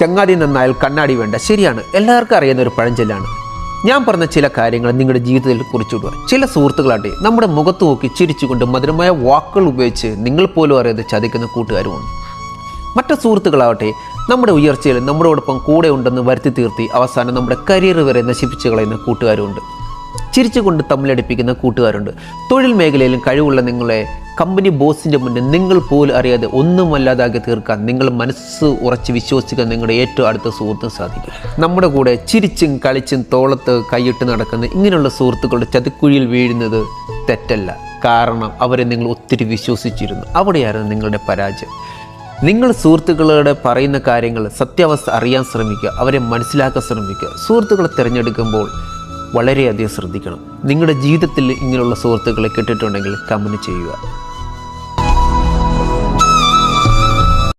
ചങ്ങാതി നന്നായാൽ കണ്ണാടി വേണ്ട. ശരിയാണ്. എല്ലാവർക്കും അറിയുന്ന ഒരു പഴഞ്ചൊല്ലാണ്. ഞാൻ പറഞ്ഞ ചില കാര്യങ്ങൾ നിങ്ങളുടെ ജീവിതത്തിൽ കുറിച്ചിടുക ചില സുഹൃത്തുക്കളാട്ടെ നമ്മുടെ മുഖത്ത് നോക്കി ചിരിച്ചുകൊണ്ട് മധുരമായ വാക്കുകൾ ഉപയോഗിച്ച് നിങ്ങൾ പോലും അറിയാതെ ചതിക്കുന്ന കൂട്ടുകാരുമുണ്ട്. മറ്റു സുഹൃത്തുക്കളാവട്ടെ നമ്മുടെ ഉയർച്ചയിൽ നമ്മളോടൊപ്പം കൂടെ ഉണ്ടെന്ന് വരുത്തി തീർത്തി അവസാനം നമ്മുടെ കരിയർ വരെ നശിപ്പിച്ചു കളയുന്ന കൂട്ടുകാരുണ്ട് ചിരിച്ചുകൊണ്ട് തമ്മിലടിപ്പിക്കുന്ന കൂട്ടുകാരുണ്ട്. തൊഴിൽ മേഖലയിലും കഴിവുള്ള നിങ്ങളെ കമ്പനി ബോസിന്റെ മുന്നിൽ നിങ്ങൾ പോലും അറിയാതെ ഒന്നുമല്ലാതാക്കി തീർക്കാൻ നിങ്ങൾ മനസ്സ് ഉറച്ച് വിശ്വസിക്കാൻ നിങ്ങളുടെ ഏറ്റവും അടുത്ത സുഹൃത്തും സാധിക്കും. നമ്മുടെ കൂടെ ചിരിച്ചും കളിച്ചും തോളത്ത് കൈയിട്ട് നടക്കുന്ന ഇങ്ങനെയുള്ള സുഹൃത്തുക്കളുടെ ചതിക്കുഴിയിൽ വീഴുന്നത് തെറ്റല്ല. കാരണം അവരെ നിങ്ങൾ ഒത്തിരി വിശ്വസിച്ചിരുന്നു. അവിടെയായിരുന്നു നിങ്ങളുടെ പരാജയം. നിങ്ങൾ സുഹൃത്തുക്കളുടെ പറയുന്ന കാര്യങ്ങൾ സത്യാവസ്ഥ അറിയാൻ ശ്രമിക്കുക അവരെ മനസ്സിലാക്കാൻ ശ്രമിക്കുക. സുഹൃത്തുക്കളെ തിരഞ്ഞെടുക്കുമ്പോൾ വളരെയധികം ശ്രദ്ധിക്കണം. നിങ്ങളുടെ ജീവിതത്തിൽ ഇങ്ങനെയുള്ള സുഹൃത്തുക്കളെ കിട്ടിയിട്ടുണ്ടെങ്കിൽ കമന്റ് ചെയ്യുക.